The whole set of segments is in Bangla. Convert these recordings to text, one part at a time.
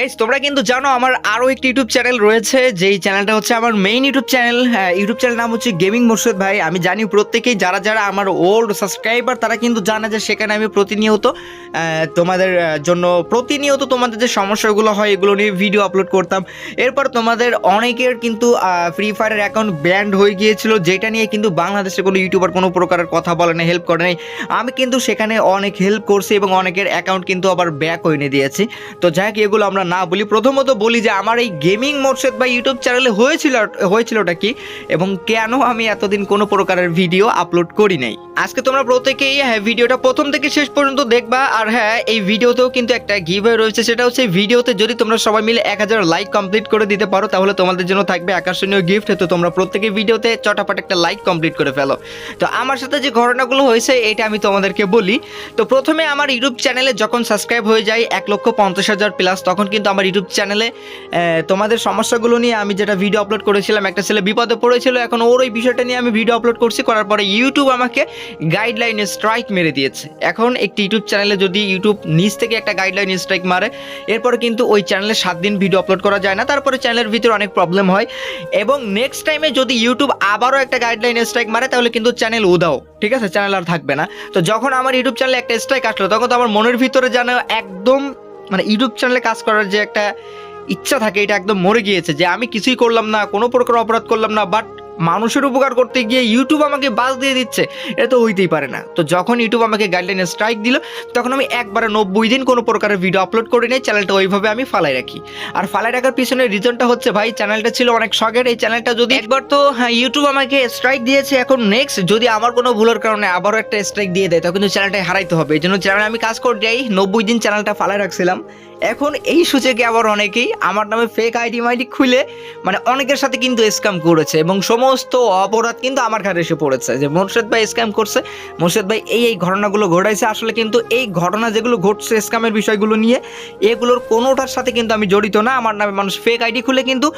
গাইস তোমরা কিন্তু জানো আমার আরও একটি ইউটিউব চ্যানেল রয়েছে, যেই চ্যানেলটা হচ্ছে আমার main YouTube channel. YouTube channel নাম হচ্ছে গেমিং মোর্শেদ ভাই। আমি জানি প্রত্যেকেই, যারা যারা আমার ওল্ড সাবস্ক্রাইবার তারা কিন্তু জানে যে সেখানে আমি প্রতিনিয়ত তোমাদের জন্য প্রতিনিয়ত তোমাদের যে সমস্যাগুলো হয়, এগুলো নিয়ে ভিডিও আপলোড করতাম। এরপর তোমাদের অনেকের কিন্তু ফ্রি ফায়ারের অ্যাকাউন্ট ব্যান্ড হয়ে গিয়েছিল, যেটা নিয়ে কিন্তু বাংলাদেশে কোনো ইউটিউবার কোনো প্রকারের কথা বলে না হেল্প করে নাই। আমি কিন্তু সেখানে অনেক হেল্প করছি এবং অনেকের অ্যাকাউন্ট কিন্তু আবার ব্যাক হয়ে নিয়ে দিয়েছি। তো যাই হোক, এগুলো আমরা না বলি, প্রথমত বলি যে আমার এই গেমিং মোর্শেদ বা ইউটিউব চ্যানেলে হয়েছিল, হয়েছিলটা কি? এবং কেন আমি এতদিন কোনো প্রকারের ভিডিও আপলোড করি নাই? আজকে তোমরা প্রত্যেকেই হ্যাঁ ভিডিওটা প্রথম থেকে শেষ পর্যন্ত দেখবা। আর হ্যাঁ এই ভিডিওতেও কিন্তু একটা গিভ রয়েছে, সেটা হচ্ছে ভিডিওতে যদি তোমরা সবাই মিলে এক হাজার লাইক কমপ্লিট করে দিতে পারো, তাহলে তোমাদের জন্য থাকবে আকর্ষণীয় গিফট তো তোমরা প্রত্যেকে ভিডিওতে চটাপট একটা লাইক কমপ্লিট করে ফেলো। তো আমার সাথে যে ঘটনাগুলো হয়েছে, এটা আমি তোমাদেরকে বলি। তো প্রথমে আমার ইউটিউব চ্যানেলে যখন সাবস্ক্রাইব হয়ে যায় এক লক্ষ পঞ্চাশ হাজার প্লাস তখন কিন্তু আমার ইউটিউব চ্যানেলে তোমাদের সমস্যাগুলো নিয়ে আমি যেটা ভিডিও আপলোড করেছিলাম, একটা ছেলে বিপদে পড়েছিল, এখন ওর ওই বিষয়টা নিয়ে আমি ভিডিও আপলোড করছি, করার পরে ইউটিউব আমাকে গাইডলাইনে স্ট্রাইক মেরে দিয়েছে। এখন একটি ইউটিউব চ্যানেলে যদি ইউটিউব নিজ থেকে একটা গাইডলাইন স্ট্রাইক মারে, এরপরে কিন্তু ওই চ্যানেলে সাত দিন ভিডিও আপলোড করা যায় না, তারপরে চ্যানেলের ভিতরে অনেক প্রবলেম হয়। এবং নেক্সট টাইমে যদি ইউটিউব আবারও একটা গাইডলাইন স্ট্রাইক মারে, তাহলে কিন্তু চ্যানেল উদাও ঠিক আছে? চ্যানেল আর থাকবে না। তো যখন আমার ইউটিউব চ্যানেলে একটা স্ট্রাইক আসলো, তখন তো আমার মনের ভিতরে যেন একদম মানে ইউটিউব চ্যানেলে কাজ করার যে একটা ইচ্ছা থাকে, এটা একদম মরে গিয়েছে যে আমি কিছুই করলাম না, কোনো প্রকার অপরাধ করলাম না বাট মানুষের উপকার করতে গিয়ে ইউটিউব আমাকে বাস দিয়ে দিচ্ছে, এটা তো হইতেই পারে না। তো যখন ইউটিউব আমাকে গাইডলাইনে স্ট্রাইক দিল, তখন আমি একবারে নব্বই দিন কোনো প্রকারের ভিডিও আপলোড করে নিই চ্যানেলটা ওইভাবে আমি ফালাই রাখি। আর ফালাই রাখার পিছনে রিজনটা হচ্ছে, ভাই চ্যানেলটা ছিল অনেক শখের, এই চ্যানেলটা যদি একবার তো হ্যাঁ ইউটিউব আমাকে স্ট্রাইক দিয়েছে, এখন নেক্সট যদি আমার কোনো ভুলের কারণে আবারও একটা স্ট্রাইক দিয়ে দেয়, তখন কিন্তু চ্যানেলটা হারাইতে হবে। এই জন্য চ্যানেলে আমি কাজ করে যাই, নব্বই দিন চ্যানেলটা ফালাই রাখছিলাম। এখন এই সূচকে আবার অনেকেই আমার নামে ফেক আইডি মাইডি খুলে মানে অনেকের সাথে কিন্তু স্ক্যাম করেছে, এবং সমস্ত অপরাধ কিন্তু আমার ঘাড়ে এসে পড়েছে। যে মোর্শেদ ভাই স্ক্যাম করছে, মোর্শেদ ভাই এই এই ঘটনাগুলো ঘটাইছে। আসলে কিন্তু এই ঘটনা যেগুলো ঘটছে স্ক্যামের বিষয়গুলো নিয়ে, এগুলোর কোনোটার সাথে কিন্তু আমি জড়িত না। আমার নামে মানুষ ফেক আইডি খুলে কিন্তু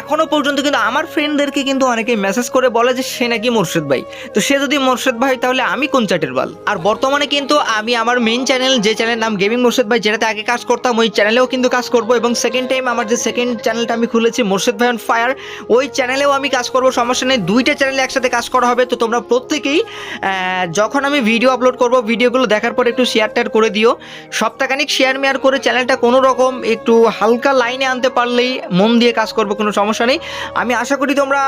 এখনও পর্যন্ত কিন্তু আমার ফ্রেন্ডদেরকে কিন্তু অনেকেই মেসেজ করে বলে যে সে নাকি মোর্শেদ ভাই। তো সে যদি মোর্শেদ ভাই, তাহলে আমি কোন চ্যাটের বাল? আর বর্তমানে কিন্তু আমি আমার মেইন চ্যানেল যে চ্যানেলের নাম গেমিং মোর্শেদ ভাই, যেটাতে আগে কাজ করতাম, ওই চ্যানেলেও কিন্তু কাজ করব। এবং সেকেন্ড টাইম আমার যে সেকেন্ড চ্যানেলটা আমি খুলেছি, মোর্শেদ ভাই অন ফায়ার ওই চ্যানেলেও আমি কাজ করব। সমস্যা নেই, দুইটা চ্যানেলে একসাথে কাজ করা হবে, তো তোমরা প্রত্যেকেই যখন আমি ভিডিও আপলোড করব ভিডিওগুলো দেখার পর একটু শেয়ার টেয়ার করে দিও। সপ্তাহখানিক শেয়ার মেয়ার করে চ্যানেলটা কোনো রকম একটু হালকা লাইনে আনতে পারলেই মন দিয়ে কাজ করব, কোনো সমস্যা নেই। আমি আশা করি তোমরা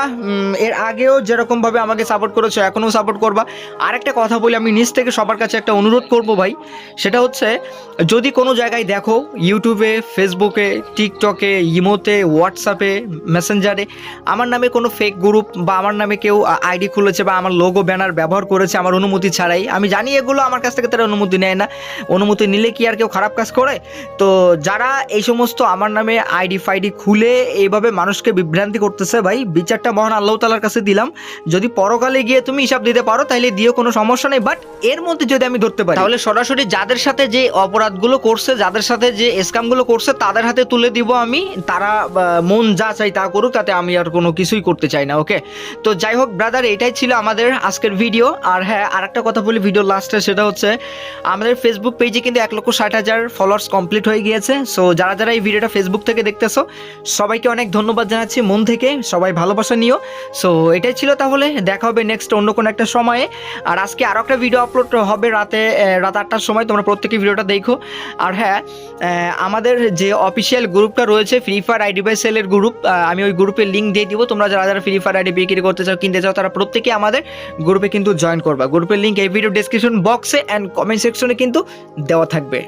এর আগেও যেরকমভাবে আমাকে সাপোর্ট করেছ, এখনও সাপোর্ট করবা। আর একটা কথা বলি আমি নিজ থেকে সবার কাছে একটা অনুরোধ করব ভাই, সেটা হচ্ছে, যদি কোনো জায়গায় দেখো ইউটিউবে ফেসবুকে টিকটকে ইমোতে হোয়াটসঅ্যাপে মেসেঞ্জারে আমার নামে কোনো ফেক গ্রুপ বা আমার নামে কেউ আইডি খুলেছে বা আমার লোগো ব্যানার ব্যবহার করেছে আমার অনুমতি ছাড়াই, আমি জানি এগুলো আমার কাছ থেকে তারা অনুমতি নেয় না। অনুমতি নিলে কি আর কেউ খারাপ কাজ করে? তো যারা এই সমস্ত আমার নামে আইডি ফাইডি খুলে এইভাবে মানুষকে বিভ্রান্তি করতেছে ভাই, বিচারটা মহান আল্লাহ তালার কাছে দিলাম। যদি পরকালে গিয়ে তুমি হিসাব দিতে পারো, তাহলে দিও কোনো সমস্যা নেই। বাট এর মধ্যে যদি আমি ধরতে পারি, তাহলে সরাসরি যাদের সাথে যে অপরাধগুলো করছে, যাদের সাথে যে স্ক্যামগুলো করছে, তাদের হাতে তুলে দিব আমি। তারা মন যা চাই তা করুক, তাতে আমি আর কোনো কিছুই করতে চাই না ওকে তো যাই হোক ব্রাদার এটাই ছিল আমাদের আজকের ভিডিও আর হ্যাঁ আর একটা কথা বলি ভিডিও লাস্টে সেটা হচ্ছে, আমাদের ফেসবুক পেজে কিন্তু এক লক্ষ ষাট হাজার ফলোয়ার্স কমপ্লিট হয়ে গিয়েছে। সো যারা যারা এই ভিডিওটা ফেসবুক থেকে দেখতেছো, সবাইকে অনেক ধন্যবাদ জানাচ্ছি মন থেকে। সবাই ভালোবাসা নিও। সো এটাই ছিল তাহলে, দেখা হবে নেক্সট অন্য কোনো একটা সময়ে। আর আজকে আরও একটা ভিডিও আপলোড হবে রাতে রাত আটটার সময়, তোমরা প্রত্যেকে ভিডিওটা দেখো। আর হ্যাঁ আমাদের যে অফিসিয়াল গ্রুপটা রয়েছে ফ্রি ফায়ার আইডি বাই সেলের গ্রুপ আমি ওই গ্রুপের লিঙ্ক দিয়ে দিব। তোমরা যারা যারা ফ্রি ফায়ার আইডি বিক্রি করতে চাও, কিনতে চাও, তারা প্রত্যেকে আমাদের গ্রুপে কিন্তু জয়েন করবা। গ্রুপের লিঙ্ক এই ভিডিও ডিসক্রিপশন বক্সে অ্যান্ড কমেন্ট সেকশনে কিন্তু দেওয়া থাকবে।